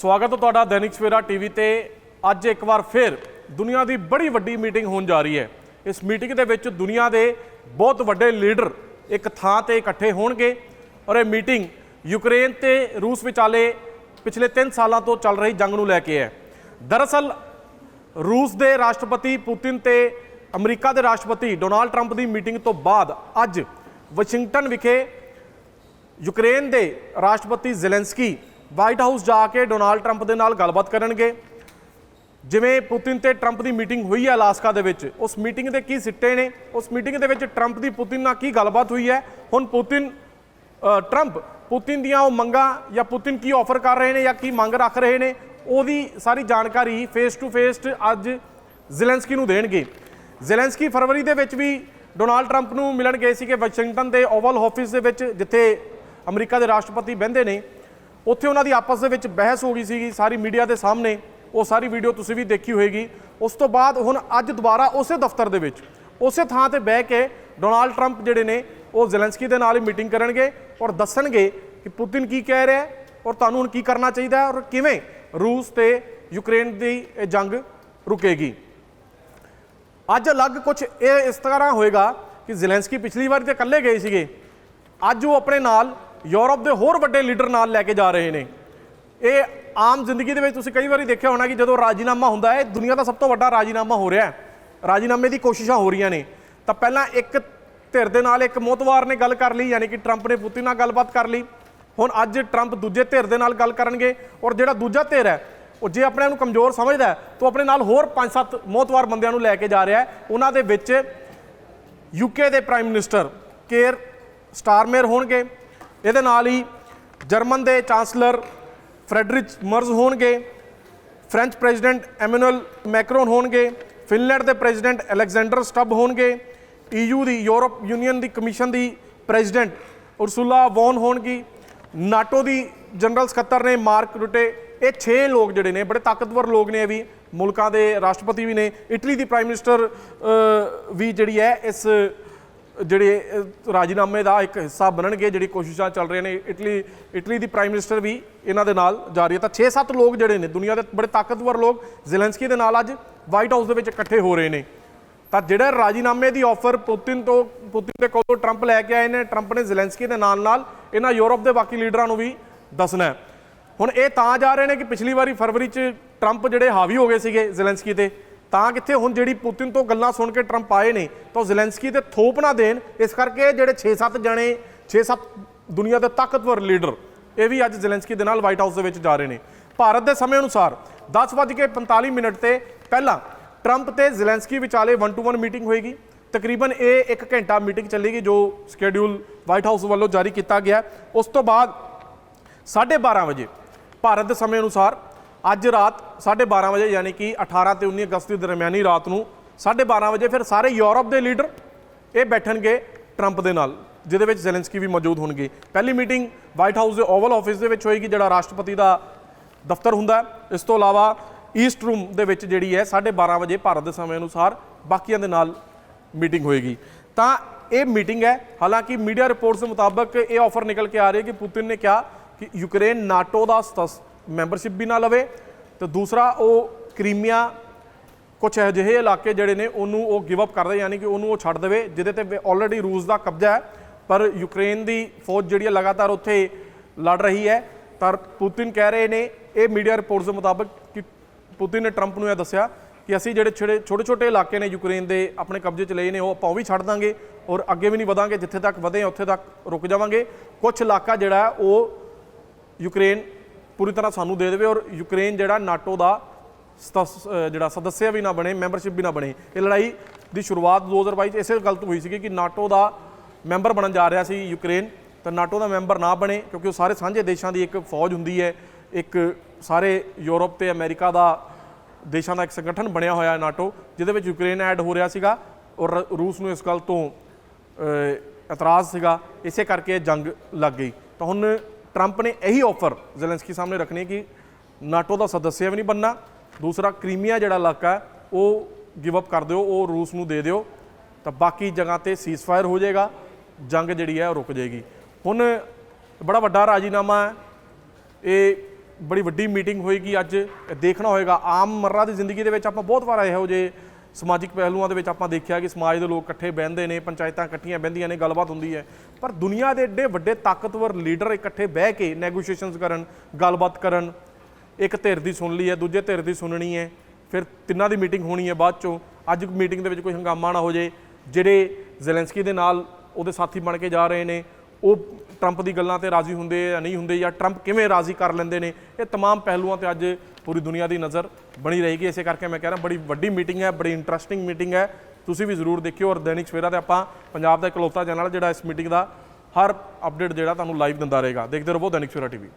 ਸਵਾਗਤ ਹੈ ਤੁਹਾਡਾ ਦੈਨਿਕ ਸਵੇਰਾ ਟੀਵੀ ਤੇ। ਅੱਜ ਇੱਕ ਵਾਰ ਫਿਰ ਦੁਨੀਆ ਦੀ ਬੜੀ ਵੱਡੀ ਮੀਟਿੰਗ ਹੋਣ ਜਾ ਰਹੀ ਹੈ। ਇਸ ਮੀਟਿੰਗ ਦੇ ਵਿੱਚ ਦੁਨੀਆ ਦੇ ਬਹੁਤ ਵੱਡੇ ਲੀਡਰ ਇੱਕ ਥਾਂ ਤੇ ਇਕੱਠੇ ਹੋਣਗੇ। ਔਰ ਇਹ ਮੀਟਿੰਗ ਯੂਕਰੇਨ ਤੇ ਰੂਸ ਵਿਚਾਲੇ ਪਿਛਲੇ 3 ਸਾਲਾਂ ਤੋਂ ਚੱਲ ਰਹੀ ਜੰਗ ਨੂੰ ਲੈ ਕੇ ਹੈ। ਦਰਅਸਲ, ਰੂਸ ਦੇ ਰਾਸ਼ਟਰਪਤੀ ਪੁਤਿਨ ਤੇ ਅਮਰੀਕਾ ਦੇ ਰਾਸ਼ਟਰਪਤੀ ਡੋਨਾਲਡ ਟਰੰਪ ਦੀ ਮੀਟਿੰਗ ਤੋਂ ਬਾਅਦ ਅੱਜ ਵਾਸ਼ਿੰਗਟਨ ਵਿਖੇ ਯੂਕਰੇਨ ਦੇ ਰਾਸ਼ਟਰਪਤੀ ਜ਼ੈਲੈਂਸਕੀ ਵਾਈਟ ਹਾਊਸ ਜਾ ਕੇ ਡੋਨਾਲਡ ਟਰੰਪ ਦੇ ਨਾਲ ਗੱਲਬਾਤ ਕਰਨਗੇ। ਜਿਵੇਂ ਪੁਤਿਨ ਤੇ ਟਰੰਪ ਦੀ ਮੀਟਿੰਗ ਹੋਈ ਹੈ ਅਲਾਸਕਾ ਦੇ ਵਿੱਚ। ਉਸ ਮੀਟਿੰਗ ਦੇ ਕੀ ਸਿੱਟੇ ਨੇ? ਉਸ ਮੀਟਿੰਗ ਦੇ ਵਿੱਚ ਟਰੰਪ ਦੀ ਪੁਤਿਨ ਨਾਲ ਕੀ ਗੱਲਬਾਤ ਹੋਈ ਹੈ? ਹੁਣ ਪੁਤਿਨ ਅ, ਟਰੰਪ ਪੁਤਿਨ ਦੀਆਂ ਉਹ ਮੰਗਾਂ ਜਾਂ ਪੁਤਿਨ ਕੀ ਆਫਰ ਕਰ ਰਹੇ ਨੇ ਜਾਂ ਕੀ ਮੰਗ ਰੱਖ ਰਹੇ ਨੇ ਉਹਦੀ ਸਾਰੀ ਜਾਣਕਾਰੀ ਫੇਸ ਟੂ ਫੇਸ ਅੱਜ ਜ਼ੈਲੈਂਸਕੀ ਨੂੰ ਦੇਣਗੇ। ਜ਼ੈਲੈਂਸਕੀ ਫਰਵਰੀ ਦੇ ਵਿੱਚ ਵੀ ਡੋਨਾਲਡ ਟਰੰਪ ਨੂੰ ਮਿਲਣ ਗਏ ਸੀਗੇ ਵਾਸ਼ਿੰਗਟਨ ਦੇ ਓਵਲ ਆਫਿਸ ਦੇ ਵਿੱਚ ਜਿੱਥੇ ਅਮਰੀਕਾ ਦੇ ਰਾਸ਼ਟਰਪਤੀ ਬਹਿੰਦੇ ਨੇ। ਉੱਥੇ ਉਹਨਾਂ ਦੀ ਆਪਸ ਦੇ ਵਿੱਚ ਬਹਿਸ ਹੋ ਗਈ ਸੀਗੀ, ਸਾਰੀ ਮੀਡੀਆ ਦੇ ਸਾਹਮਣੇ। ਉਹ ਸਾਰੀ ਵੀਡੀਓ ਤੁਸੀਂ ਵੀ ਦੇਖੀ ਹੋਏਗੀ। ਉਸ ਤੋਂ ਬਾਅਦ ਹੁਣ ਅੱਜ ਦੁਬਾਰਾ ਉਸੇ ਦਫ਼ਤਰ ਦੇ ਵਿੱਚ, ਉਸੇ ਥਾਂ ਤੇ ਬਹਿ ਕੇ ਡੋਨਾਲਡ ਟਰੰਪ ਜਿਹੜੇ ਨੇ, ਉਹ ਜ਼ੈਲੈਂਸਕੀ ਦੇ ਨਾਲ ਹੀ ਮੀਟਿੰਗ ਕਰਨਗੇ ਔਰ ਦੱਸਣਗੇ ਕਿ ਪੁਤਿਨ ਕੀ ਕਹਿ ਰਿਹਾ ਹੈ ਔਰ ਤੁਹਾਨੂੰ ਹੁਣ ਕੀ ਕਰਨਾ ਚਾਹੀਦਾ ਹੈ ਔਰ ਕਿਵੇਂ ਰੂਸ ਤੇ ਯੂਕਰੇਨ ਦੀ ਇਹ ਜੰਗ ਰੁਕੇਗੀ। ਅੱਜ ਅਲੱਗ ਕੁਝ ਇਹ ਇਸ ਤਰ੍ਹਾਂ ਹੋਏਗਾ ਕਿ ਜ਼ੈਲੈਂਸਕੀ ਪਿਛਲੀ ਵਾਰ ਤੇ ਇਕੱਲੇ ਗਏ ਸੀਗੇ। ਅੱਜ ਉਹ ਆਪਣੇ ਨਾਲ ਯੂਰਪ ਦੇ ਹੋਰ ਵੱਡੇ ਲੀਡਰ ਨਾਲ ਲੈ ਕੇ ਜਾ ਰਹੇ ਨੇ। ਇਹ ਆਮ ਜ਼ਿੰਦਗੀ ਦੇ ਵਿੱਚ ਤੁਸੀਂ ਕਈ ਵਾਰੀ ਦੇਖਿਆ ਹੋਣਾ ਕਿ ਜਦੋਂ ਰਾਜੀਨਾਮਾ ਹੁੰਦਾ ਹੈ, ਦੁਨੀਆ ਦਾ ਸਭ ਤੋਂ ਵੱਡਾ ਰਾਜੀਨਾਮਾ ਹੋ ਰਿਹਾ ਹੈ। ਰਾਜੀਨਾਮੇ ਦੀ ਕੋਸ਼ਿਸ਼ਾਂ ਹੋ ਰਹੀਆਂ ਨੇ। ਤਾਂ ਪਹਿਲਾਂ ਇੱਕ ਧਿਰ ਦੇ ਨਾਲ ਇੱਕ ਮੋਤਵਾਰ ਨੇ ਗੱਲ ਕਰ ਲਈ, ਯਾਨੀ ਕਿ ਟਰੰਪ ਨੇ ਪੁਤਿਨ ਨਾਲ ਗੱਲਬਾਤ ਕਰ ਲਈ। ਹੁਣ ਅੱਜ ਟਰੰਪ ਦੂਜੇ ਧਿਰ ਦੇ ਨਾਲ ਗੱਲ ਕਰਨਗੇ ਔਰ ਜਿਹੜਾ ਦੂਜਾ ਧਿਰ ਹੈ, ਉਹ ਜੇ ਆਪਣੇ ਨੂੰ ਕਮਜ਼ੋਰ ਸਮਝਦਾ ਤਾਂ ਉਹ ਆਪਣੇ ਨਾਲ ਹੋਰ 5-7 ਮੋਤਵਾਰ ਬੰਦਿਆਂ ਨੂੰ ਲੈ ਕੇ ਜਾ ਰਿਹਾ ਹੈ। ਉਹਨਾਂ ਦੇ ਵਿੱਚ ਯੂਕੇ ਦੇ ਪ੍ਰਾਈਮ ਮਿਨਿਸਟਰ ਕੇਰ ਸਟਾਰਮੇਅਰ ਹੋਣਗੇ ਇਹਦੇ ਨਾਲ ਹੀ ਜਰਮਨ ਦੇ ਚਾਂਸਲਰ ਫ੍ਰੈਡਰਿਚ ਮਰਜ਼ ਹੋਣਗੇ, ਫ੍ਰੈਂਚ ਪ੍ਰੈਜ਼ੀਡੈਂਟ ਐਮਨੂਅਲ ਮੈਕਰੋਨ ਹੋਣਗੇ, ਫਿਨਲੈਂਡ ਦੇ ਪ੍ਰੈਜ਼ੀਡੈਂਟ ਅਲੈਗਜ਼ੈਂਡਰ ਸਟੱਬ ਹੋਣਗੇ ਈਯੂ ਦੀ ਯੂਰਪ ਯੂਨੀਅਨ ਦੀ ਕਮਿਸ਼ਨ ਦੀ ਪ੍ਰੈਜ਼ੀਡੈਂਟ ਉਰਸੂਲਾ ਵੌਨ ਹੋਣਗੀ, ਨਾਟੋ ਦੀ ਜਨਰਲ ਸਕੱਤਰ ਨੇ ਮਾਰਕ ਰੁਟੇ, ਇਹ 6 ਲੋਕ ਜਿਹੜੇ ਨੇ, ਬੜੇ ਤਾਕਤਵਰ ਲੋਕ ਨੇ ਇਹ ਵੀ, ਮੁਲਕਾਂ ਦੇ ਰਾਸ਼ਟਰਪਤੀ ਵੀ ਨੇ, ਇਟਲੀ ਦੀ ਪ੍ਰਾਈਮ ਮਿਨਿਸਟਰ ਵੀ ਜਿਹੜੀ ਹੈ, ਇਸ ਜਿਹੜੇ ਰਾਜੀਨਾਮੇ ਦਾ ਇੱਕ ਹਿੱਸਾ ਬਣਨਗੇ, ਜਿਹੜੀ ਕੋਸ਼ਿਸ਼ਾਂ ਚੱਲ ਰਹੀਆਂ ਨੇ, ਇਟਲੀ ਇਟਲੀ ਦੀ ਪ੍ਰਾਈਮ ਮਿਨਿਸਟਰ ਵੀ ਇਹਨਾਂ ਦੇ ਨਾਲ ਜਾ ਰਹੀ ਹੈ। ਤਾਂ 6-7 ਲੋਕ ਜਿਹੜੇ ਨੇ, ਦੁਨੀਆ ਦੇ ਬੜੇ ਤਾਕਤਵਰ ਲੋਕ ਜ਼ੈਲੈਂਸਕੀ ਦੇ ਨਾਲ ਅੱਜ ਵਾਈਟ ਹਾਊਸ ਦੇ ਵਿੱਚ ਇਕੱਠੇ ਹੋ ਰਹੇ ਨੇ। ਤਾਂ ਜਿਹੜਾ ਰਾਜੀਨਾਮੇ ਦੀ ਆਫਰ ਪੁਤਿਨ ਤੋਂ ਪੁਤਿਨ ਦੇ ਕੋਲੋਂ ਟਰੰਪ ਲੈ ਕੇ ਆਏ ਨੇ ਟਰੰਪ ਨੇ ਜ਼ੈਲੈਂਸਕੀ ਦੇ ਨਾਲ ਨਾਲ ਇਹਨਾਂ ਯੂਰਪ ਦੇ ਬਾਕੀ ਲੀਡਰਾਂ ਨੂੰ ਵੀ ਦੱਸਣਾ ਹੁਣ ਇਹ ਤਾਂ ਜਾ ਰਹੇ ਨੇ ਕਿ ਪਿਛਲੀ ਵਾਰੀ ਫਰਵਰੀ 'ਚ ਟਰੰਪ ਜਿਹੜੇ ਹਾਵੀ ਹੋ ਗਏ ਸੀਗੇ ਜ਼ੈਲੈਂਸਕੀ ਤੇ ਤਾਂ ਕਿੱਥੇ ਹੁਣ ਜਿਹੜੀ ਪੁਤਿਨ ਤੋਂ ਗੱਲਾਂ ਸੁਣ ਕੇ ਟਰੰਪ ਆਏ ਨੇ, ਤਾਂ ਉਹ ਜ਼ੈਲੈਂਸਕੀ ਤੇ ਥੋਪ ਨਾ ਦੇਣ। ਇਸ ਕਰਕੇ ਜਿਹੜੇ 6-7 ਜਣੇ 6-7 ਦੁਨੀਆ ਦੇ ਤਾਕਤਵਰ ਲੀਡਰ, ਇਹ ਵੀ ਅੱਜ ਜ਼ੈਲੈਂਸਕੀ ਦੇ ਨਾਲ ਵਾਈਟ ਹਾਊਸ ਦੇ ਵਿੱਚ ਜਾ ਰਹੇ ਨੇ। ਭਾਰਤ ਦੇ ਸਮੇਂ ਅਨੁਸਾਰ 10:45 ਮਿੰਟ ਤੇ ਪਹਿਲਾਂ ਟਰੰਪ ਤੇ ਜ਼ੈਲੈਂਸਕੀ ਵਿਚਾਲੇ 1 ਟੂ 1 ਮੀਟਿੰਗ ਹੋਏਗੀ। ਤਕਰੀਬਨ ਇਹ 1 ਘੰਟਾ ਮੀਟਿੰਗ ਚੱਲੇਗੀ ਜੋ ਸਕੇਡਿਊਲ ਵਾਈਟ ਹਾਊਸ ਵੱਲੋਂ ਜਾਰੀ ਕੀਤਾ ਗਿਆ। ਉਸ ਤੋਂ ਬਾਅਦ 12:30 ਵਜੇ ਭਾਰਤ ਦੇ ਸਮੇਂ ਅਨੁਸਾਰ ਅੱਜ ਰਾਤ 12:30 ਵਜੇ, ਯਾਨੀ ਕਿ 18 ਤੇ 19 ਅਗਸਤ ਦੀ ਦਰਮਿਆਨੀ ਰਾਤ ਨੂੰ 12:30 ਵਜੇ ਫਿਰ ਸਾਰੇ ਯੂਰਪ ਦੇ ਲੀਡਰ ਇਹ ਬੈਠਣਗੇ ਟਰੰਪ ਦੇ ਨਾਲ, ਜਿਹਦੇ ਵਿੱਚ ਜ਼ੈਲੈਂਸਕੀ ਵੀ ਮੌਜੂਦ ਹੋਣਗੇ। ਪਹਿਲੀ ਮੀਟਿੰਗ ਵਾਈਟ ਹਾਊਸ ਦੇ ਓਵਲ ਆਫਿਸ ਦੇ ਵਿੱਚ ਹੋਏਗੀ, ਜਿਹੜਾ ਰਾਸ਼ਟਰਪਤੀ ਦਾ ਦਫ਼ਤਰ ਹੁੰਦਾ ਇਸ ਤੋਂ ਇਲਾਵਾ ਈਸਟ ਰੂਮ ਦੇ ਵਿੱਚ ਜਿਹੜੀ ਹੈ 12:30 ਵਜੇ ਭਾਰਤ ਦੇ ਸਮੇਂ ਅਨੁਸਾਰ ਬਾਕੀਆਂ ਦੇ ਨਾਲ ਮੀਟਿੰਗ ਹੋਏਗੀ। ਤਾਂ ਇਹ ਮੀਟਿੰਗ ਹੈ, ਹਾਲਾਂਕਿ ਮੀਡੀਆ ਰਿਪੋਰਟਸ ਦੇ ਮੁਤਾਬਕ ਇਹ ਆਫਰ ਨਿਕਲ ਕੇ ਆ ਰਹੀ ਹੈ ਕਿ ਪੁਤਿਨ ਨੇ ਕਿਹਾ ਕਿ ਯੂਕਰੇਨ, ਨਾਟੋ ਦਾ ਮੈਂਬਰਸ਼ਿਪ ਵੀ ਨਾ ਲਵੇ ਤੇ ਦੂਸਰਾ ਉਹ ਕ੍ਰੀਮੀਆ ਕੁਝ ਅਜਿਹੇ ਇਲਾਕੇ ਜਿਹੜੇ ਨੇ ਉਹਨੂੰ ਉਹ ਗਿਵ ਅਪ ਕਰਦੇ ਯਾਨੀ ਕਿ ਉਹਨੂੰ ਉਹ ਛੱਡ ਦੇਵੇ, ਜਿਹਦੇ ਤੇ ਆਲਰੇਡੀ ਰੂਸ ਦਾ ਕਬਜ਼ਾ ਹੈ। ਪਰ ਯੂਕਰੇਨ ਦੀ ਫੌਜ ਜਿਹੜੀ ਹੈ ਲਗਾਤਾਰ ਉੱਥੇ ਲੜ ਰਹੀ ਹੈ। ਤਾਂ ਪੁਤਿਨ ਕਹਿ ਰਹੇ ਨੇ, ਇਹ ਮੀਡੀਆ ਰਿਪੋਰਟਸ ਦੇ ਮੁਤਾਬਕ ਕਿ ਪੁਤਿਨ ਨੇ ਟਰੰਪ ਨੂੰ ਇਹ ਦੱਸਿਆ ਕਿ ਅਸੀਂ ਜਿਹੜੇ ਛੋਟੇ ਛੋਟੇ ਇਲਾਕੇ ਨੇ ਯੂਕਰੇਨ ਦੇ ਆਪਣੇ ਕਬਜ਼ੇ 'ਚ ਲਏ ਨੇ, ਉਹ ਆਪਾਂ ਵੀ ਛੱਡ ਦਾਂਗੇ ਔਰ ਅੱਗੇ ਵੀ ਨਹੀਂ ਵਧਾਂਗੇ, ਜਿੱਥੇ ਤੱਕ ਵਧੇ ਉੱਥੇ ਤੱਕ ਰੁਕ ਜਾਵਾਂਗੇ। ਕੁਝ ਇਲਾਕਾ ਜਿਹੜਾ ਉਹ ਯੂਕਰੇਨ ਪੂਰੀ ਤਰ੍ਹਾਂ ਸਾਨੂੰ ਦੇ ਦੇਵੇ ਔਰ ਯੂਕਰੇਨ ਜਿਹੜਾ ਨਾਟੋ ਦਾ ਸਤਸ- ਜਿਹੜਾ ਸਦੱਸਿਆ ਵੀ ਨਾ ਬਣੇ, ਮੈਂਬਰਸ਼ਿਪ ਵੀ ਨਾ ਬਣੇ। ਇਹ ਲੜਾਈ ਦੀ ਸ਼ੁਰੂਆਤ 2022 ਚ ਇਸੇ ਗੱਲ ਤੋਂ ਹੋਈ ਸੀ ਕਿ ਨਾਟੋ ਦਾ ਮੈਂਬਰ ਬਣਨ ਜਾ ਰਿਹਾ ਸੀ ਯੂਕਰੇਨ। ਤਾਂ ਨਾਟੋ ਦਾ ਮੈਂਬਰ ਨਾ ਬਣੇ ਕਿਉਂਕਿ ਉਹ ਸਾਰੇ ਸਾਂਝੇ ਦੇਸ਼ਾਂ ਦੀ ਇੱਕ ਫੌਜ ਹੁੰਦੀ ਹੈ। ਇੱਕ ਸਾਰੇ ਯੂਰਪ ਤੇ ਅਮਰੀਕਾ ਦਾ ਦੇਸ਼ਾਂ ਦਾ ਇੱਕ ਸੰਗਠਨ ਬਣਿਆ ਹੋਇਆ ਹੈ ਨਾਟੋ, ਜਿਹਦੇ ਵਿੱਚ ਯੂਕਰੇਨ ਐਡ ਹੋ ਰਿਹਾ ਸੀਗਾ ਔਰ ਰ- ਰੂਸ ਨੂੰ ਇਸ ਗੱਲ ਤੋਂ ਇਤਰਾਜ਼ ਸੀਗਾ। ਇਸੇ ਕਰਕੇ ਇਹ ਜੰਗ ਲੱਗ ਗਈ। ਤਾਂ ਹੁਣ ਟਰੰਪ ਨੇ ਇਹੀ ਆਫਰ ਜ਼ੈਲੈਂਸਕੀ ਸਾਹਮਣੇ ਰੱਖਣੀ ਹੈ ਕਿ ਨਾਟੋ ਦਾ ਸਦੱਸਿਆ ਵੀ ਨਹੀਂ ਬੰਨਾ ਦੂਸਰਾ ਕ੍ਰੀਮੀਆ ਜਿਹੜਾ ਇਲਾਕਾ ਹੈ ਉਹ ਗਿਵ ਅਪ ਕਰ ਦਿਓ ਉਹ ਰੂਸ ਨੂੰ ਦੇ ਦਿਓ ਤਾਂ ਬਾਕੀ ਜਗ੍ਹਾ ਤੇ ਸੀਜ਼ਫਾਇਰ ਹੋ ਜਾਏਗਾ ਜੰਗ ਜਿਹੜੀ ਹੈ ਉਹ ਰੁਕ ਜਾਏਗੀ ਹੁਣ ਬੜਾ ਵੱਡਾ ਰਾਜੀਨਾਮਾ ਹੈ ਇਹ ਬੜੀ ਵੱਡੀ ਮੀਟਿੰਗ ਹੋਏਗੀ ਅੱਜ ਦੇਖਣਾ ਹੋਏਗਾ ਆਮ ਮਰਰਾ ਦੀ ਜ਼ਿੰਦਗੀ ਦੇ ਵਿੱਚ ਆਪਾਂ ਬਹੁਤ ਵਾਰ ਇਹੋ ਜਿਹੇ ਸਮਾਜਿਕ ਪਹਿਲੂਆਂ ਦੇ ਵਿੱਚ ਆਪਾਂ ਦੇਖਿਆ ਕਿ ਸਮਾਜ ਦੇ ਲੋਕ ਇਕੱਠੇ ਬਹਿੰਦੇ ਨੇ, ਪੰਚਾਇਤਾਂ ਇਕੱਠੀਆਂ ਬਹਿੰਦੀਆਂ ਨੇ, ਗੱਲਬਾਤ ਹੁੰਦੀ ਹੈ। ਪਰ ਦੁਨੀਆ ਦੇ ਏਡੇ ਵੱਡੇ ਤਾਕਤਵਰ ਲੀਡਰ ਇਕੱਠੇ ਬਹਿ ਕੇ ਨੈਗੋਸ਼ੀਏਸ਼ਨਸ ਕਰਨ, ਗੱਲਬਾਤ ਕਰਨ, ਇੱਕ ਧਿਰ ਦੀ ਸੁਣ ਲਈ ਹੈ, ਦੂਜੇ ਧਿਰ ਦੀ ਸੁਣਨੀ ਹੈ, ਫਿਰ ਤਿੰਨਾਂ ਦੀ ਮੀਟਿੰਗ ਹੋਣੀ ਹੈ ਬਾਅਦ ਚੋਂ। ਅੱਜ ਮੀਟਿੰਗ ਦੇ ਵਿੱਚ ਕੋਈ ਹੰਗਾਮਾ ਨਾ ਹੋ ਜੇ ਜਿਹੜੇ ਜ਼ੈਲੈਂਸਕੀ ਦੇ ਨਾਲ ਉਹਦੇ ਸਾਥੀ ਬਣ ਕੇ ਜਾ ਰਹੇ ਨੇ, ਉਹ ਟਰੰਪ ਦੀ ਗੱਲਾਂ ਤੇ ਰਾਜ਼ੀ ਹੁੰਦੇ ਜਾਂ ਨਹੀਂ ਹੁੰਦੇ ਜਾਂ ਟਰੰਪ ਕਿਵੇਂ ਰਾਜ਼ੀ ਕਰ ਲੈਂਦੇ ਨੇ ਇਹ तमाम ਪਹਿਲੂਆਂ ਤੇ ਅੱਜ ਪੂਰੀ ਦੁਨੀਆ ਦੀ ਨਜ਼ਰ ਬਣੀ ਰਹੇਗੀ ਇਸੇ ਕਰਕੇ ਮੈਂ ਕਹਿ ਰਿਹਾ ਬੜੀ ਵੱਡੀ ਮੀਟਿੰਗ ਹੈ ਬੜੀ ਇੰਟਰਸਟਿੰਗ ਮੀਟਿੰਗ ਹੈ ਤੁਸੀਂ ਵੀ ਜ਼ਰੂਰ ਦੇਖਿਓ ਔਰ ਦੈਨਿਕ ਸਵੇਰਾ ਤੇ ਆਪਾਂ ਪੰਜਾਬ ਦਾ ਇਕਲੌਤਾ ਚੈਨਲ ਜਿਹੜਾ ਇਸ ਮੀਟਿੰਗ ਦਾ ਹਰ ਅਪਡੇਟ ਜਿਹੜਾ ਤੁਹਾਨੂੰ ਲਾਈਵ ਦਿੰਦਾ ਰਹੇਗਾ ਦੇਖਦੇ ਰਹੋ ਦੈਨਿਕ ਸਵੇਰਾ ਟੀਵੀ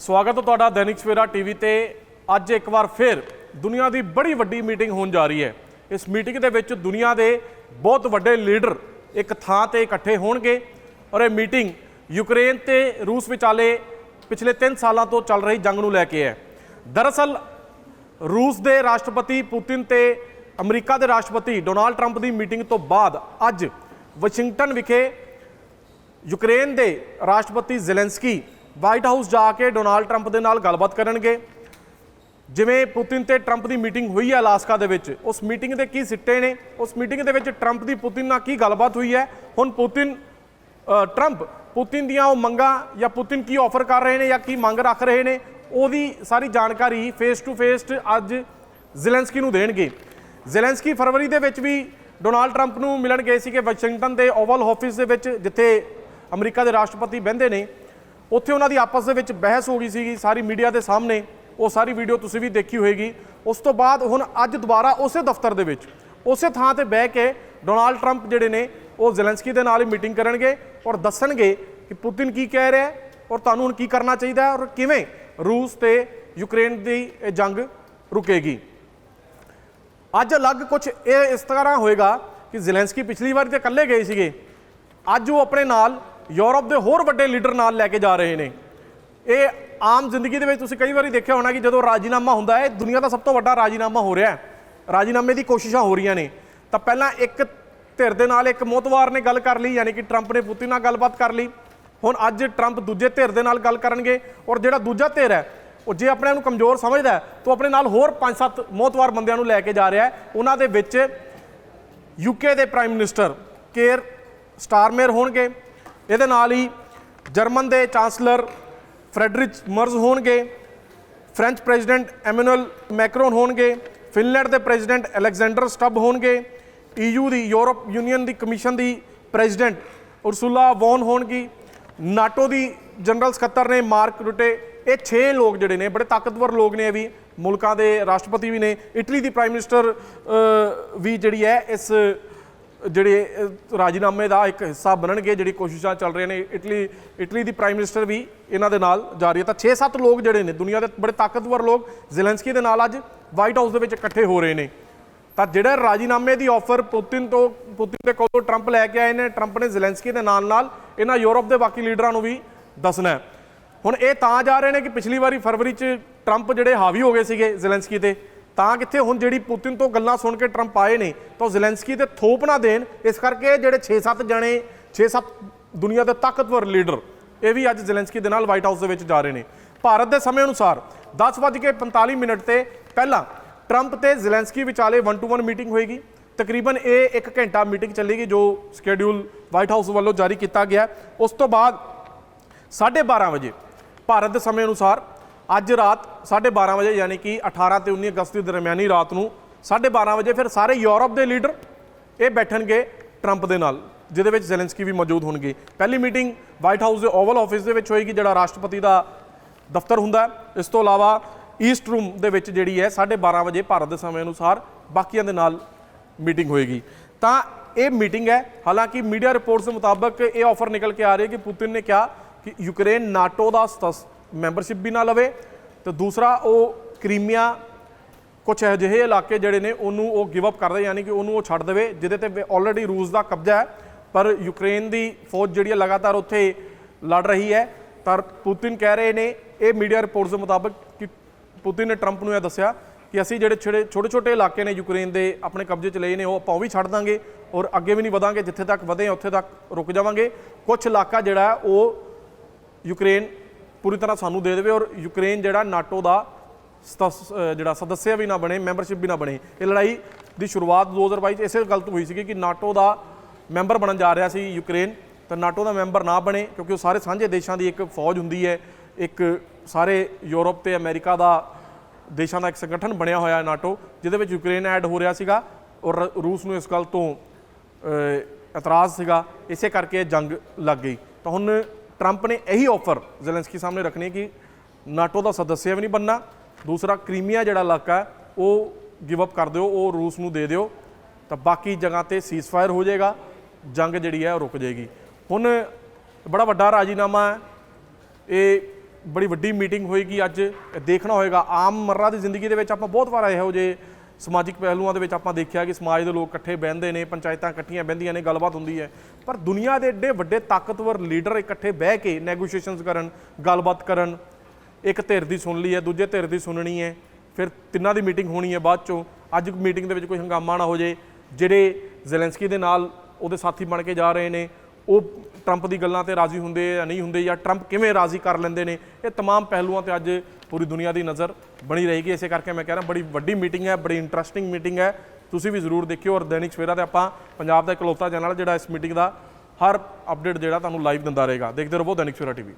ਸਵਾਗਤ ਹੈ ਤੁਹਾਡਾ ਦੈਨਿਕ ਸਵੇਰਾ ਟੀਵੀ ਤੇ ਅੱਜ ਇੱਕ ਵਾਰ ਫਿਰ ਦੁਨੀਆ ਦੀ ਬੜੀ ਵੱਡੀ ਮੀਟਿੰਗ ਹੋਣ ਜਾ ਰਹੀ ਹੈ ਇਸ ਮੀਟਿੰਗ ਦੇ ਵਿੱਚ ਦੁਨੀਆ ਦੇ ਬਹੁਤ ਵੱਡੇ ਲੀਡਰ ਇੱਕ ਥਾਂ ਤੇ ਇਕੱਠੇ ਹੋਣਗੇ ਔਰ ਇਹ ਮੀਟਿੰਗ ਯੂਕਰੇਨ ਤੇ ਰੂਸ ਵਿਚਾਲੇ ਪਿਛਲੇ 3 ਸਾਲਾਂ ਤੋਂ ਚੱਲ ਰਹੀ ਜੰਗ ਨੂੰ ਲੈ ਕੇ ਹੈ। ਦਰਅਸਲ, ਰੂਸ ਦੇ ਰਾਸ਼ਟਰਪਤੀ ਪੁਤਿਨ ਤੇ ਅਮਰੀਕਾ ਦੇ ਰਾਸ਼ਟਰਪਤੀ ਡੋਨਾਲਡ ਟਰੰਪ ਦੀ ਮੀਟਿੰਗ ਤੋਂ ਬਾਅਦ ਅੱਜ ਵਾਸ਼ਿੰਗਟਨ ਵਿਖੇ ਯੂਕਰੇਨ ਦੇ ਰਾਸ਼ਟਰਪਤੀ ਜ਼ੈਲੈਂਸਕੀ ਵਾਈਟ ਹਾਊਸ ਜਾ ਕੇ ਡੋਨਾਲਡ ਟਰੰਪ ਦੇ ਨਾਲ ਗੱਲਬਾਤ ਕਰਨਗੇ। ਜਿਵੇਂ ਪੁਤਿਨ ਤੇ ਟਰੰਪ ਦੀ ਮੀਟਿੰਗ ਹੋਈ ਹੈ ਅਲਾਸਕਾ ਦੇ ਵਿੱਚ। ਉਸ ਮੀਟਿੰਗ ਦੇ ਕੀ ਸਿੱਟੇ ਨੇ? ਉਸ ਮੀਟਿੰਗ ਦੇ ਵਿੱਚ ਟਰੰਪ ਦੀ ਪੁਤਿਨ ਨਾਲ ਕੀ ਗੱਲਬਾਤ ਹੋਈ ਹੈ? ਹੁਣ ਪੁਤਿਨ ਟਰੰਪ ਪੁਤਿਨ ਦੀਆਂ ਉਹ ਮੰਗਾਂ ਜਾਂ ਪੁਤਿਨ ਕੀ ਆਫਰ ਕਰ ਰਹੇ ਨੇ ਜਾਂ ਕੀ ਮੰਗ ਰੱਖ ਰਹੇ ਨੇ, ਉਹਦੀ ਸਾਰੀ ਜਾਣਕਾਰੀ ਫੇਸ ਟੂ ਫੇਸ ਅੱਜ ਜ਼ੈਲੈਂਸਕੀ ਨੂੰ ਦੇਣਗੇ। ਜ਼ੈਲੈਂਸਕੀ ਫਰਵਰੀ ਦੇ ਵਿੱਚ ਵੀ ਡੋਨਾਲਡ ਟਰੰਪ ਨੂੰ ਮਿਲਣ ਗਏ ਸੀਗੇ ਵਾਸ਼ਿੰਗਟਨ ਦੇ ਓਵਲ ਆਫਿਸ ਦੇ ਵਿੱਚ, ਜਿੱਥੇ ਅਮਰੀਕਾ ਦੇ ਰਾਸ਼ਟਰਪਤੀ ਬਹਿੰਦੇ ਨੇ। ਉੱਥੇ ਉਹਨਾਂ ਦੀ ਆਪਸ ਦੇ ਵਿੱਚ ਬਹਿਸ ਹੋ ਗਈ ਸੀਗੀ ਸਾਰੀ ਮੀਡੀਆ ਦੇ ਸਾਹਮਣੇ। ਉਹ ਸਾਰੀ ਵੀਡੀਓ ਤੁਸੀਂ ਵੀ ਦੇਖੀ ਹੋਏਗੀ। ਉਸ ਤੋਂ ਬਾਅਦ ਹੁਣ ਅੱਜ ਦੁਬਾਰਾ ਉਸੇ ਦਫ਼ਤਰ ਦੇ ਵਿੱਚ, ਉਸੇ ਥਾਂ ਤੇ ਬਹਿ ਕੇ ਡੋਨਾਲਡ ਟਰੰਪ ਜਿਹੜੇ ਨੇ ਉਹ ਜ਼ੈਲੈਂਸਕੀ ਦੇ ਨਾਲ ਹੀ ਮੀਟਿੰਗ ਕਰਨਗੇ ਔਰ ਦੱਸਣਗੇ ਕਿ ਪੁਤਿਨ ਕੀ ਕਹਿ ਰਿਹਾ ਹੈ ਔਰ ਤੁਹਾਨੂੰ ਹੁਣ ਕੀ ਕਰਨਾ ਚਾਹੀਦਾ ਹੈ ਔਰ ਕਿਵੇਂ ਰੂਸ ਤੇ ਯੂਕਰੇਨ ਦੀ ਇਹ ਜੰਗ ਰੁਕੇਗੀ। ਅੱਜ ਅਲੱਗ ਕੁਝ ਇਹ ਇਸ ਤਰ੍ਹਾਂ ਹੋਏਗਾ ਕਿ ਜ਼ੈਲੈਂਸਕੀ ਪਿਛਲੀ ਵਾਰੀ ਤੇ ਇਕੱਲੇ ਗਏ ਸੀਗੇ, ਅੱਜ ਉਹ ਆਪਣੇ ਨਾਲ ਯੂਰਪ ਦੇ ਹੋਰ ਵੱਡੇ ਲੀਡਰ ਨਾਲ ਲੈ ਕੇ ਜਾ ਰਹੇ ਨੇ। ਇਹ ਆਮ ਜ਼ਿੰਦਗੀ ਦੇ ਵਿੱਚ ਤੁਸੀਂ ਕਈ ਵਾਰੀ ਦੇਖਿਆ ਹੋਣਾ ਕਿ ਜਦੋਂ ਰਾਜੀਨਾਮਾ ਹੁੰਦਾ ਹੈ ਦੁਨੀਆ ਦਾ ਸਭ ਤੋਂ ਵੱਡਾ ਰਾਜੀਨਾਮਾ ਹੋ ਰਿਹਾ ਹੈ। ਰਾਜੀਨਾਮੇ ਦੀ ਕੋਸ਼ਿਸ਼ਾਂ ਹੋ ਰਹੀਆਂ ਨੇ। ਤਾਂ ਪਹਿਲਾਂ ਇੱਕ ਧਿਰ ਦੇ ਨਾਲ ਇੱਕ ਮੋਤਵਾਰ ਨੇ ਗੱਲ ਕਰ ਲਈ, ਯਾਨੀ ਕਿ ਟਰੰਪ ਨੇ ਪੁਤਿਨ ਨਾਲ ਗੱਲਬਾਤ ਕਰ ਲਈ। ਹੁਣ ਅੱਜ ਟਰੰਪ ਦੂਜੇ ਧਿਰ ਦੇ ਨਾਲ ਗੱਲ ਕਰਨਗੇ ਔਰ ਜਿਹੜਾ ਦੂਜਾ ਧਿਰ ਹੈ, ਉਹ ਜੇ ਆਪਣੇ ਆਪ ਨੂੰ ਕਮਜ਼ੋਰ ਸਮਝਦਾ ਤਾਂ ਉਹ ਆਪਣੇ ਨਾਲ ਹੋਰ 5-7 ਮੋਤਵਾਰ ਬੰਦਿਆਂ ਨੂੰ ਲੈ ਕੇ ਜਾ ਰਿਹਾ ਹੈ। ਉਹਨਾਂ ਦੇ ਵਿੱਚ ਯੂਕੇ ਦੇ ਪ੍ਰਾਈਮ ਮਿਨਿਸਟਰ ਕੇਅਰ ਸਟਾਰਮੇਰ ਹੋਣਗੇ। ਇਹਦੇ ਨਾਲ ਹੀ ਜਰਮਨ ਦੇ ਚਾਂਸਲਰ ਫ੍ਰੈਡਰਿਚ ਮਰਜ਼ ਹੋਣਗੇ। ਫ੍ਰੈਂਚ ਪ੍ਰੈਜ਼ੀਡੈਂਟ ਐਮਨੂਅਲ ਮੈਕਰੋਨ ਹੋਣਗੇ। ਫਿਨਲੈਂਡ ਦੇ ਪ੍ਰੈਜ਼ੀਡੈਂਟ ਅਲੈਗਜ਼ੈਂਡਰ ਸਟੱਬ ਹੋਣਗੇ। ਈਯੂ ਦੀ, ਯੂਰਪ ਯੂਨੀਅਨ ਦੀ ਕਮਿਸ਼ਨ ਦੀ ਪ੍ਰੈਜ਼ੀਡੈਂਟ ਉਰਸੂਲਾ ਵੌਨ ਹੋਣਗੀ। ਨਾਟੋ ਦੀ ਜਨਰਲ ਸਕੱਤਰ ਨੇ ਮਾਰਕ ਰੁਟੇ, ਇਹ 6 ਲੋਕ ਜਿਹੜੇ ਨੇ, ਬੜੇ ਤਾਕਤਵਰ ਲੋਕ ਨੇ ਇਹ ਵੀ, ਮੁਲਕਾਂ ਦੇ ਰਾਸ਼ਟਰਪਤੀ ਵੀ ਨੇ, ਇਟਲੀ ਦੀ ਪ੍ਰਾਈਮ ਮਿਨਿਸਟਰ ਵੀ ਜਿਹੜੀ ਹੈ, ਇਸ, ਜਿਹੜੇ ਰਾਜੀਨਾਮੇ ਦਾ ਇੱਕ ਹਿੱਸਾ ਬਣਨਗੇ, ਜਿਹੜੀ ਕੋਸ਼ਿਸ਼ਾਂ ਚੱਲ ਰਹੀਆਂ ਨੇ, ਇਟਲੀ ਇਟਲੀ ਦੀ ਪ੍ਰਾਈਮ ਮਿਨਿਸਟਰ ਵੀ ਇਹਨਾਂ ਦੇ ਨਾਲ ਜਾ ਰਹੀ ਹੈ। ਤਾਂ 6-7 ਲੋਕ ਜਿਹੜੇ ਨੇ, ਦੁਨੀਆ ਦੇ ਬੜੇ ਤਾਕਤਵਰ ਲੋਕ, ਜ਼ੈਲੈਂਸਕੀ ਦੇ ਨਾਲ ਅੱਜ ਵਾਈਟ ਹਾਊਸ ਦੇ ਵਿੱਚ ਇਕੱਠੇ ਹੋ ਰਹੇ ਨੇ। ਤਾਂ ਜਿਹੜਾ ਰਾਜੀਨਾਮੇ ਦੀ ਆਫਰ ਪੁਤਿਨ ਤੋਂ, ਪੁਤਿਨ ਦੇ ਕੋਲੋਂ ਟਰੰਪ ਲੈ ਕੇ ਆਏ ਨੇ ਟਰੰਪ ਨੇ ਜ਼ੈਲੈਂਸਕੀ ਦੇ ਨਾਲ ਨਾਲ ਇਹਨਾਂ ਯੂਰਪ ਦੇ ਬਾਕੀ ਲੀਡਰਾਂ ਨੂੰ ਵੀ ਦੱਸਣਾ ਹੁਣ ਇਹ ਤਾਂ ਜਾ ਰਹੇ ਨੇ ਕਿ ਪਿਛਲੀ ਵਾਰੀ ਫਰਵਰੀ 'ਚ ਟਰੰਪ ਜਿਹੜੇ ਹਾਵੀ ਹੋ ਗਏ ਸੀਗੇ ਜ਼ੈਲੈਂਸਕੀ ਤੇ, ਤਾਂ ਕਿੱਥੇ ਹੁਣ ਜਿਹੜੀ ਪੁਤਿਨ ਤੋਂ ਗੱਲਾਂ ਸੁਣ ਕੇ ਟਰੰਪ ਆਏ ਨੇ, ਤਾਂ ਉਹ ਜ਼ੈਲੈਂਸਕੀ ਤੇ ਥੋਪ ਨਾ ਦੇਣ, ਇਸ ਕਰਕੇ ਜਿਹੜੇ 6-7 ਜਣੇ 6-7 ਦੁਨੀਆ ਦੇ ਤਾਕਤਵਰ ਲੀਡਰ, ਇਹ ਵੀ ਅੱਜ ਜ਼ੈਲੈਂਸਕੀ ਦੇ ਨਾਲ ਵਾਈਟ ਹਾਊਸ ਦੇ ਵਿੱਚ ਜਾ ਰਹੇ ਨੇ। ਭਾਰਤ ਦੇ ਸਮੇਂ ਅਨੁਸਾਰ 10:45 ਮਿੰਟ ਤੇ ਪਹਿਲਾਂ ਟਰੰਪ ਤੇ ਜ਼ੈਲੈਂਸਕੀ ਵਿਚਾਲੇ 1 ਟੂ 1 ਮੀਟਿੰਗ ਹੋਏਗੀ। ਤਕਰੀਬਨ ਇਹ 1 ਘੰਟਾ ਮੀਟਿੰਗ ਚੱਲੇਗੀ ਜੋ ਸਕੇਡਿਊਲ ਵਾਈਟ ਹਾਊਸ ਵੱਲੋਂ ਜਾਰੀ ਕੀਤਾ ਗਿਆ। ਉਸ ਤੋਂ ਬਾਅਦ 12:30 ਵਜੇ ਭਾਰਤ ਦੇ ਸਮੇਂ ਅਨੁਸਾਰ ਅੱਜ ਰਾਤ 12:30 ਵਜੇ ਯਾਨੀ ਕਿ 18 ਤੇ 19 ਅਗਸਤ ਦੀ ਦਰਮਿਆਨੀ ਰਾਤ ਨੂੰ 12:30 ਵਜੇ ਫਿਰ ਸਾਰੇ ਯੂਰਪ ਦੇ ਲੀਡਰ ਇਹ ਬੈਠਣਗੇ ਟਰੰਪ ਦੇ ਨਾਲ, ਜਿਹਦੇ ਵਿੱਚ ਜ਼ੈਲੈਂਸਕੀ ਵੀ ਮੌਜੂਦ ਹੋਣਗੇ। ਪਹਿਲੀ ਮੀਟਿੰਗ ਵਾਈਟ ਹਾਊਸ ਦੇ ਓਵਲ ਆਫਿਸ ਦੇ ਵਿੱਚ ਹੋਏਗੀ, ਜਿਹੜਾ ਰਾਸ਼ਟਰਪਤੀ ਦਾ ਦਫ਼ਤਰ ਹੁੰਦਾ। ਹੈ। ਇਸ ਤੋਂ ਇਲਾਵਾ ਈਸਟ ਰੂਮ ਦੇ ਵਿੱਚ ਜਿਹੜੀ ਹੈ 12:30 ਵਜੇ ਭਾਰਤ ਦੇ ਸਮੇਂ ਅਨੁਸਾਰ ਬਾਕੀਆਂ ਦੇ ਨਾਲ ਮੀਟਿੰਗ ਹੋਏਗੀ। ਤਾਂ ਇਹ ਮੀਟਿੰਗ ਹੈ, ਹਾਲਾਂਕਿ ਮੀਡੀਆ ਰਿਪੋਰਟਸ ਦੇ ਮੁਤਾਬਕ ਇਹ ਆਫਰ ਨਿਕਲ ਕੇ ਆ ਰਹੀ ਹੈ ਕਿ ਪੁਤਿਨ ਨੇ ਕਿਹਾ ਕਿ ਯੂਕਰੇਨ ਨਾਟੋ ਦਾ ਮੈਂਬਰਸ਼ਿਪ ਵੀ ਨਾ ਲਵੇ। ਤੇ ਦੂਸਰਾ, ਉਹ ਕ੍ਰੀਮੀਆ ਕੁਝ ਅਜਿਹੇ ਇਲਾਕੇ ਜਿਹੜੇ ਨੇ, ਉਹਨੂੰ ਉਹ ਗਿਵ ਅਪ ਕਰਦੇ ਯਾਨੀ ਕਿ ਉਹਨੂੰ ਉਹ ਛੱਡ ਦੇਵੇ, ਜਿਹਦੇ ਤੇ ਆਲਰੇਡੀ ਰੂਸ ਦਾ ਕਬਜ਼ਾ ਹੈ। ਪਰ ਯੂਕਰੇਨ ਦੀ ਫੌਜ ਜਿਹੜੀ ਹੈ ਲਗਾਤਾਰ ਉੱਥੇ ਲੜ ਰਹੀ ਹੈ। ਤਾਂ ਪੁਤਿਨ ਕਹਿ ਰਹੇ ਨੇ, ਇਹ ਮੀਡੀਆ ਰਿਪੋਰਟਸ ਦੇ ਮੁਤਾਬਕ ਕਿ ਪੁਤਿਨ ਨੇ ਟਰੰਪ ਨੂੰ ਇਹ ਦੱਸਿਆ ਕਿ ਅਸੀਂ ਜਿਹੜੇ ਛੋਟੇ ਛੋਟੇ ਛੋਟੇ ਇਲਾਕੇ ਨੇ ਯੂਕਰੇਨ ਦੇ ਆਪਣੇ ਕਬਜ਼ੇ 'ਚ ਲਏ ਨੇ, ਉਹ ਆਪਾਂ ਉਹ ਵੀ ਛੱਡ ਦਾਂਗੇ ਔਰ ਅੱਗੇ ਵੀ ਨਹੀਂ ਵਧਾਂਗੇ, ਜਿੱਥੇ ਤੱਕ ਵਧੇ ਉੱਥੇ ਤੱਕ ਰੁਕ ਜਾਵਾਂਗੇ। ਕੁਝ ਇਲਾਕਾ ਜਿਹੜਾ ਉਹ ਯੂਕਰੇਨ ਪੂਰੀ ਤਰ੍ਹਾਂ ਸਾਨੂੰ ਦੇ ਦੇਵੇ ਔਰ ਯੂਕਰੇਨ ਜਿਹੜਾ ਨਾਟੋ ਦਾ ਸਤਸ- ਜਿਹੜਾ ਸਦੱਸਿਆ ਵੀ ਨਾ ਬਣੇ, ਮੈਂਬਰਸ਼ਿਪ ਵੀ ਨਾ ਬਣੇ। ਇਹ ਲੜਾਈ ਦੀ ਸ਼ੁਰੂਆਤ 2022 ਚ ਇਸੇ ਗੱਲ ਤੋਂ ਹੋਈ ਸੀ ਕਿ ਨਾਟੋ ਦਾ ਮੈਂਬਰ ਬਣਨ ਜਾ ਰਿਹਾ ਸੀ ਯੂਕਰੇਨ। ਤਾਂ ਨਾਟੋ ਦਾ ਮੈਂਬਰ ਨਾ ਬਣੇ, ਕਿਉਂਕਿ ਉਹ ਸਾਰੇ ਸਾਂਝੇ ਦੇਸ਼ਾਂ ਦੀ ਇੱਕ ਫੌਜ ਹੁੰਦੀ ਹੈ, ਇੱਕ ਸਾਰੇ ਯੂਰਪ ਤੇ ਅਮਰੀਕਾ ਦਾ ਦੇਸ਼ਾਂ ਦਾ ਇੱਕ ਸੰਗਠਨ ਬਣਿਆ ਹੋਇਆ ਹੈ ਨਾਟੋ, ਜਿਹਦੇ ਵਿੱਚ ਯੂਕਰੇਨ ਐਡ ਹੋ ਰਿਹਾ ਸੀਗਾ ਔਰ ਰ- ਰੂਸ ਨੂੰ ਇਸ ਗੱਲ ਤੋਂ ਇਤਰਾਜ਼ ਸੀਗਾ। ਇਸੇ ਕਰਕੇ ਇਹ ਜੰਗ ਲੱਗ ਗਈ। ਤਾਂ ਹੁਣ ਟਰੰਪ ਨੇ ਇਹੀ ਆਫਰ ਜ਼ੈਲੈਂਸਕੀ ਸਾਹਮਣੇ ਰੱਖਣੀ ਕਿ ਨਾਟੋ ਦਾ ਸਦੱਸਿਆ ਵੀ ਨਹੀਂ ਬੰਨਾ ਦੂਸਰਾ, ਕ੍ਰੀਮੀਆ ਜਿਹੜਾ ਇਲਾਕਾ ਉਹ ਗਿਵ ਅਪ ਕਰ ਦਿਓ, ਉਹ ਰੂਸ ਨੂੰ ਦੇ ਦਿਓ। ਤਾਂ ਬਾਕੀ ਜਗ੍ਹਾ ਤੇ ਸੀਜ਼ਫਾਇਰ ਹੋ ਜਾਏਗਾ, ਜੰਗ ਜਿਹੜੀ ਹੈ ਉਹ ਰੁਕ ਜਾਏਗੀ। ਹੁਣ ਬੜਾ ਵੱਡਾ ਰਾਜੀਨਾਮਾ ਹੈ। ਇਹ ਬੜੀ ਵੱਡੀ ਮੀਟਿੰਗ ਹੋਏਗੀ ਅੱਜ। ਦੇਖਣਾ ਹੋਏਗਾ। ਆਮ ਮਰਰਾ ਦੀ ਜ਼ਿੰਦਗੀ ਦੇ ਵਿੱਚ ਆਪਾਂ ਬਹੁਤ ਵਾਰ ਇਹੋ ਜਿਹੇ ਸਮਾਜਿਕ ਪਹਿਲੂਆਂ ਦੇ ਵਿੱਚ ਆਪਾਂ ਦੇਖਿਆ ਕਿ ਸਮਾਜ ਦੇ ਲੋਕ ਇਕੱਠੇ ਬਹਿੰਦੇ ਨੇ, ਪੰਚਾਇਤਾਂ ਇਕੱਠੀਆਂ ਬਹਿੰਦੀਆਂ ਨੇ, ਗੱਲਬਾਤ ਹੁੰਦੀ ਹੈ। ਪਰ ਦੁਨੀਆ ਦੇ ਏਡੇ ਵੱਡੇ ਤਾਕਤਵਰ ਲੀਡਰ ਇਕੱਠੇ ਬਹਿ ਕੇ ਨੈਗੋਸ਼ੀਏਸ਼ਨਸ ਕਰਨ, ਗੱਲਬਾਤ ਕਰਨ, ਇੱਕ ਧਿਰ ਦੀ ਸੁਣ ਲਈ ਹੈ, ਦੂਜੇ ਧਿਰ ਦੀ ਸੁਣਨੀ ਹੈ, ਫਿਰ ਤਿੰਨਾਂ ਦੀ ਮੀਟਿੰਗ ਹੋਣੀ ਹੈ ਬਾਅਦ ਚੋਂ। ਅੱਜ ਮੀਟਿੰਗ ਦੇ ਵਿੱਚ ਕੋਈ ਹੰਗਾਮਾ ਨਾ ਹੋ ਜੇ ਜਿਹੜੇ ਜ਼ੈਲੈਂਸਕੀ ਦੇ ਨਾਲ ਉਹਦੇ ਸਾਥੀ ਬਣ ਕੇ ਜਾ ਰਹੇ ਨੇ, ਉਹ ਟਰੰਪ ਦੀ ਗੱਲਾਂ ਤੇ ਰਾਜ਼ੀ ਹੁੰਦੇ ਜਾਂ ਨਹੀਂ ਹੁੰਦੇ ਜਾਂ ਟਰੰਪ ਕਿਵੇਂ ਰਾਜ਼ੀ ਕਰ ਲੈਂਦੇ ਨੇ ਇਹ तमाम ਪਹਿਲੂਆਂ ਤੇ ਅੱਜ ਪੂਰੀ ਦੁਨੀਆ ਦੀ ਨਜ਼ਰ ਬਣੀ ਰਹੇਗੀ ਇਸੇ ਕਰਕੇ ਮੈਂ ਕਹਿ ਰਿਹਾ ਬੜੀ ਵੱਡੀ ਮੀਟਿੰਗ ਹੈ ਬੜੀ ਇੰਟਰਸਟਿੰਗ ਮੀਟਿੰਗ ਹੈ ਤੁਸੀਂ ਵੀ ਜ਼ਰੂਰ ਦੇਖਿਓ ਔਰ ਦੈਨਿਕ ਸਵੇਰਾ ਤੇ ਆਪਾਂ ਪੰਜਾਬ ਦਾ ਇਕਲੌਤਾ ਚੈਨਲ ਜਿਹੜਾ ਇਸ ਮੀਟਿੰਗ ਦਾ ਹਰ ਅਪਡੇਟ ਜਿਹੜਾ ਤੁਹਾਨੂੰ ਲਾਈਵ ਦਿੰਦਾ ਰਹੇਗਾ ਦੇਖਦੇ ਰਹੋ ਦੈਨਿਕ ਸਵੇਰਾ ਟੀਵੀ